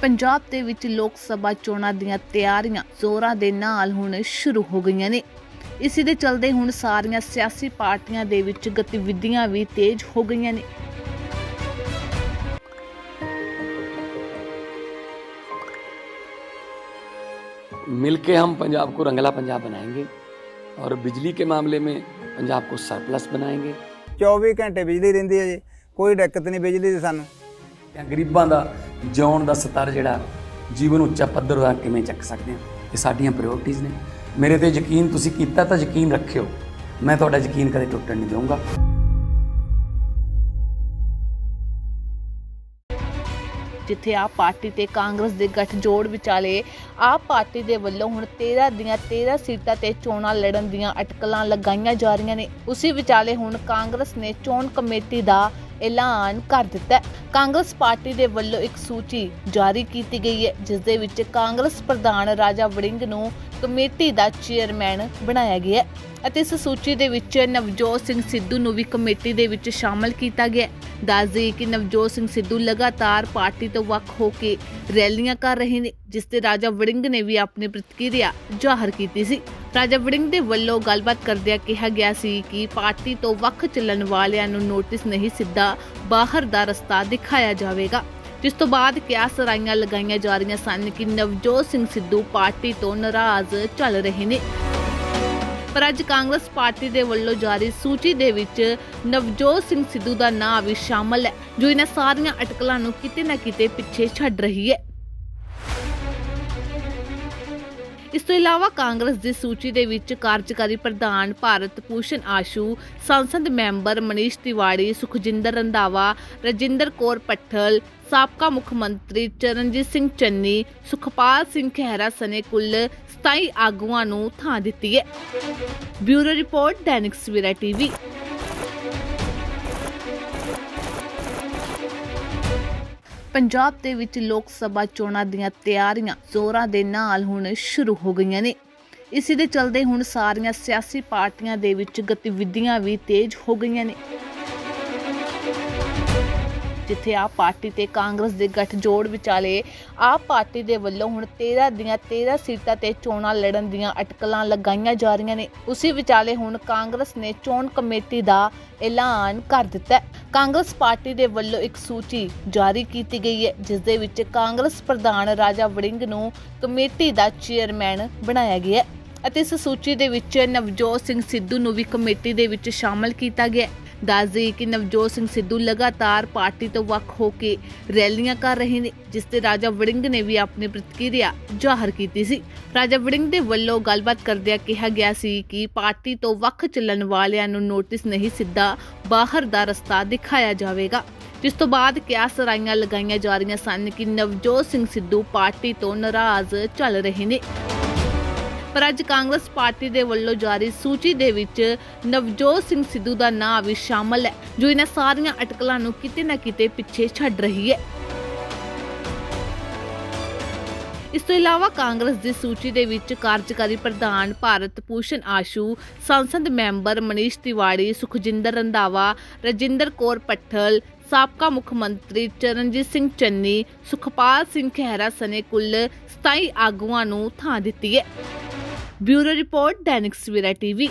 ਪੰਜਾਬ ਦੇ ਵਿੱਚ ਲੋਕ ਸਭਾ ਚੋਣਾਂ ਦੀਆਂ ਤਿਆਰੀਆਂ ਜ਼ੋਰਾਂ ਦੇ ਨਾਲ ਹੁਣ ਸ਼ੁਰੂ ਹੋ ਗਈਆਂ ਨੇ ਇਸੇ ਦੇ ਚਲਦੇ ਹੁਣ ਸਾਰੀਆਂ ਸਿਆਸੀ ਪਾਰਟੀਆਂ ਦੇ ਵਿੱਚ ਗਤੀਵਿਧੀਆਂ ਵੀ ਤੇਜ਼ ਹੋ ਗਈਆਂ ਨੇ मिलके हम पंजाब को रंगला पंजाब बनाएंगे और बिजली के मामले में पंजाब को सरप्लस बनाएंगे 24 ਘੰਟੇ ਬਿਜਲੀ ਰਹਿੰਦੀ ਹੈ ਜੀ ਕੋਈ ਦਿੱਕਤ ਨਹੀਂ ਬਿਜਲੀ ਦੀ ਸਾਨੂੰ ਜਾਂ ਗਰੀਬਾਂ ਦਾ ਜਿਉਣ ਦਾ ਸਤਰ ਜਿਹੜਾ, ਜੀਵਨ ਉੱਚਾ ਪੱਧਰ ਹੋਇਆ ਕਿਵੇਂ ਚੱਕ ਸਕਦੇ ਹਾਂ? ਇਹ ਸਾਡੀਆਂ ਪ੍ਰਾਇੋਰਟੀਆਂ ਨੇ। ਮੇਰੇ ਤੇ ਯਕੀਨ ਤੁਸੀਂ ਕੀਤਾ ਤਾਂ ਯਕੀਨ ਰੱਖਿਓ। ਮੈਂ ਤੁਹਾਡਾ ਯਕੀਨ ਕਦੇ ਟੁੱਟਣ ਨਹੀਂ ਦਊਂਗਾ। ਜਿੱਥੇ ਆਪ ਪਾਰਟੀ ਤੇ ਕਾਂਗਰਸ ਦੇ ਗੱਠਜੋੜ ਵਿਚਾਲੇ ਆਪ ਪਾਰਟੀ ਦੇ ਵੱਲੋਂ ਹੁਣ 13 ਦੀਆਂ 13 ਸੀਟਾਂ ਤੇ ਚੋਣਾਂ ਲੜਨ ਦੀਆਂ ਅਟਕਲਾਂ ਲਗਾਈਆਂ ਜਾ ਰਹੀਆਂ ਨੇ, ਉਸੇ ਵਿਚਾਲੇ ਹੁਣ ਕਾਂਗਰਸ ਨੇ ਚੋਣ ਕਮੇਟੀ ਦਾ ਐਲਾਨ ਕਰ ਦਿੱਤਾ ਹੈ। ਕਾਂਗਰਸ ਪਾਰਟੀ ਦੇ ਵੱਲੋਂ ਇੱਕ ਸੂਚੀ ਜਾਰੀ ਕੀਤੀ ਗਈ ਹੈ, ਜਿਸ ਦੇ ਵਿੱਚ ਕਾਂਗਰਸ ਪ੍ਰਧਾਨ ਰਾਜਾ ਵੜਿੰਗ ਨੂੰ ਕਮੇਟੀ ਦਾ ਚੇਅਰਮੈਨ ਬਣਾਇਆ ਗਿਆ ਅਤੇ ਇਸ ਸੂਚੀ ਦੇ ਵਿੱਚ ਨਵਜੋਤ ਸਿੰਘ ਸਿੱਧੂ ਨੂੰ ਵੀ ਕਮੇਟੀ ਦੇ ਵਿੱਚ ਸ਼ਾਮਲ ਕੀਤਾ ਗਿਆ ਦੱਸ ਦੇਈਏ ਕਿ ਨਵਜੋਤ ਸਿੰਘ ਸਿੱਧੂ ਲਗਾਤਾਰ ਪਾਰਟੀ ਤੋਂ ਵੱਖ ਹੋ ਕੇ ਰੈਲੀਆਂ ਕਰ ਰਹੇ ਨੇ, ਜਿਸ ਤੇ ਰਾਜਾ ਵੜਿੰਗ ਨੇ ਵੀ ਆਪਣੀ ਪ੍ਰਤੀਕਿਰਿਆ ਜ਼ਾਹਰ ਕੀਤੀ ਸੀ। ਰਾਜਾ ਵੜਿੰਗ ਦੇ ਵੱਲੋਂ ਗੱਲਬਾਤ ਕਰਦਿਆਂ ਕਿਹਾ ਗਿਆ ਸੀ ਕਿ ਪਾਰਟੀ ਤੋਂ ਵੱਖ ਚੱਲਣ ਵਾਲਿਆਂ ਨੂੰ ਨੋਟਿਸ ਨਹੀਂ ਸਿੱਧਾ ਬਾਹਰ ਦਾ ਰਸਤਾ ਦਿਖਾਇਆ ਜਾਵੇਗਾ। ਜਿਸ ਤੋਂ ਬਾਅਦ ਕਿਆਸ ਰਾਈਆਂ ਲਗਾਈਆਂ ਜਾ ਰਹੀਆਂ ਸਨ ਕਿ ਨਵਜੋਤ ਸਿੰਘ ਸਿੱਧੂ ਪਾਰਟੀ ਤੋਂ ਨਾਰਾਜ਼ ਚੱਲ ਰਹੇ ਨੇ। ਪਰ ਅੱਜ ਕਾਂਗਰਸ ਪਾਰਟੀ ਦੇ ਵੱਲੋਂ ਜਾਰੀ ਸੂਚੀ ਦੇ ਵਿੱਚ ਨਵਜੋਤ ਸਿੰਘ ਸਿੱਧੂ ਦਾ ਨਾਮ ਵੀ ਸ਼ਾਮਲ ਹੈ, ਜੋ ਇਹਨਾਂ ਸਾਰੀਆਂ ਅਟਕਲਾਂ ਨੂੰ ਕਿਤੇ ਨਾ ਕਿਤੇ ਪਿੱਛੇ ਛੱਡ ਰਹੀ ਹੈ। ਇਸ ਤੋਂ ਇਲਾਵਾ ਕਾਂਗਰਸ ਦੀ ਸੂਚੀ ਦੇ ਵਿੱਚ ਕਾਰਜਕਾਰੀ ਪ੍ਰਧਾਨ ਭਾਰਤ ਭੂਸ਼ਣ ਆਸ਼ੂ, ਸੰਸਦ ਮੈਂਬਰ ਮਨੀਸ਼ ਤਿਵਾੜੀ, ਸੁਖਜਿੰਦਰ ਰੰਧਾਵਾ, ਰਜਿੰਦਰ ਕੌਰ ਪੱਠਲ ਸਾਬਕਾ ਮੁੱਖ ਮੰਤਰੀ ਚਰਨਜੀਤ ਸਿੰਘ ਚੰਨੀ, ਸੁਖਪਾਲ ਸਿੰਘ ਖਹਿਰਾ ਸਨੇ ਕੁੱਲ 27 ਆਗੂਆਂ ਨੂੰ ਥਾਂ ਦਿੱਤੀ ਹੈ। Bureau report, Dainik Savera TV. Punjab ਦੇ ਵਿੱਚ ਲੋਕ ਸਭਾ ਚੋਣਾਂ ਦੀਆਂ ਤਿਆਰੀਆਂ ਜ਼ੋਰਾਂ ਦੇ ਨਾਲ ਹੁਣ ਸ਼ੁਰੂ ਹੋ ਗਈਆਂ ਨੇ। ਇਸੇ ਦੇ ਚਲਦੇ ਹੁਣ ਸਾਰੀਆਂ ਸਿਆਸੀ ਪਾਰਟੀਆਂ ਦੇ ਵਿੱਚ ਗਤੀਵਿਧੀਆਂ ਵੀ ਤੇਜ਼ ਹੋ ਗਈਆਂ ਨੇ। ਜਿੱਥੇ ਆਪ ਪਾਰਟੀ ਤੇ ਕਾਂਗਰਸ ਦੇ ਗੱਠਜੋੜ ਵਿਚਾਲੇ ਆਪ ਪਾਰਟੀ ਦੇ ਵੱਲੋਂ ਹੁਣ 13 ਦੀਆਂ 13 ਸੀਟਾਂ ਤੇ ਚੋਣਾਂ ਲੜਨ ਦੀਆਂ ਅਟਕਲਾਂ ਲਗਾਈਆਂ ਜਾ ਰਹੀਆਂ ਨੇ। ਉਸੇ ਵਿਚਾਲੇ ਹੁਣ ਕਾਂਗਰਸ ਨੇ ਚੋਣ ਕਮੇਟੀ ਦਾ ਐਲਾਨ ਕਰ ਦਿੱਤਾ ਕਾਂਗਰਸ ਪਾਰਟੀ ਦੇ ਵੱਲੋਂ ਇੱਕ ਸੂਚੀ ਜਾਰੀ ਕੀਤੀ ਗਈ ਹੈ, ਜਿਸ ਦੇ ਵਿੱਚ ਕਾਂਗਰਸ ਪ੍ਰਧਾਨ ਰਾਜਾ ਵੜਿੰਗ ਨੂੰ ਕਮੇਟੀ ਦਾ ਚੇਅਰਮੈਨ ਬਣਾਇਆ ਗਿਆ ਹੈ ਅਤੇ ਇਸ ਸੂਚੀ ਦੇ ਵਿੱਚ ਨਵਜੋਤ ਸਿੰਘ ਸਿੱਧੂ ਨੂੰ ਵੀ ਕਮੇਟੀ ਦੇ ਵਿੱਚ ਸ਼ਾਮਲ ਕੀਤਾ ਗਿਆ ਹੈ। ਦੱਸ ਦੇਈਏ ਕਿ ਨਵਜੋਤ ਸਿੰਘ ਸਿੱਧੂ ਲਗਾਤਾਰ ਪਾਰਟੀ ਤੋਂ ਵੱਖ ਹੋ ਕੇ ਰੈਲੀਆਂ ਕਰ ਰਹੇ ਨੇ, ਜਿਸ ਤੇ ਰਾਜਾ ਵੜਿੰਗ ਨੇ ਵੀ ਆਪਣੀ ਪ੍ਰਤੀਕਿਰਿਆ ਜ਼ਾਹਰ ਕੀਤੀ ਸੀ। ਰਾਜਾ ਵੜਿੰਗ ਦੇ ਵੱਲੋਂ ਗੱਲਬਾਤ ਕਰਦਿਆਂ ਕਿਹਾ ਗਿਆ ਸੀ ਕਿ ਪਾਰਟੀ ਤੋਂ ਵੱਖ ਚੱਲਣ ਵਾਲਿਆਂ ਨੂੰ ਨੋਟਿਸ ਨਹੀਂ ਸਿੱਧਾ ਬਾਹਰ ਦਾ ਰਸਤਾ ਦਿਖਾਇਆ ਜਾਵੇਗਾ। ਜਿਸ ਤੋਂ ਬਾਅਦ ਕਿਆ ਸਰਾਈਆਂ ਲਗਾਈਆਂ ਜਾ ਰਹੀਆਂ ਸਨ ਕਿ ਨਵਜੋਤ ਸਿੰਘ ਸਿੱਧੂ ਪਾਰਟੀ ਤੋਂ ਨਾਰਾਜ਼ ਚੱਲ ਰਹੇ ਨੇ। ਪਰ ਅੱਜ ਕਾਂਗਰਸ ਪਾਰਟੀ ਦੇ ਵੱਲੋਂ ਜਾਰੀ ਸੂਚੀ ਦੇ ਵਿੱਚ ਨਵਜੋਤ ਸਿੰਘ ਸਿੱਧੂ ਦਾ ਨਾਮ ਵੀ ਸ਼ਾਮਲ ਹੈ, ਜੋ ਇਹਨਾਂ ਸਾਰੀਆਂ ਅਟਕਲਾਂ ਨੂੰ ਕਿਤੇ ਨਾ ਕਿਤੇ ਪਿੱਛੇ ਛੱਡ ਰਹੀ ਹੈ। ਇਸ ਤੋਂ ਇਲਾਵਾ ਕਾਂਗਰਸ ਦੀ ਸੂਚੀ ਦੇ ਵਿੱਚ ਕਾਰਜਕਾਰੀ ਪ੍ਰਧਾਨ ਭਾਰਤ ਭੂਸ਼ਣ ਆਸ਼ੂ, ਸੰਸਦ ਮੈਂਬਰ ਮਨੀਸ਼ ਤਿਵਾੜੀ, ਸੁਖਜਿੰਦਰ ਰੰਧਾਵਾ, ਰਜਿੰਦਰ ਕੌਰ ਪੱਠਲ ਸਾਬਕਾ ਮੁੱਖ ਮੰਤਰੀ ਚਰਨਜੀਤ ਸਿੰਘ ਚੰਨੀ, ਸੁਖਪਾਲ ਸਿੰਘ ਖਹਿਰਾ ਸਨੇ ਕੁੱਲ 27 ਆਗੂਆਂ ਨੂੰ ਥਾਂ ਦਿੱਤੀ ਹੈ। Bureau report Dainik Savera TV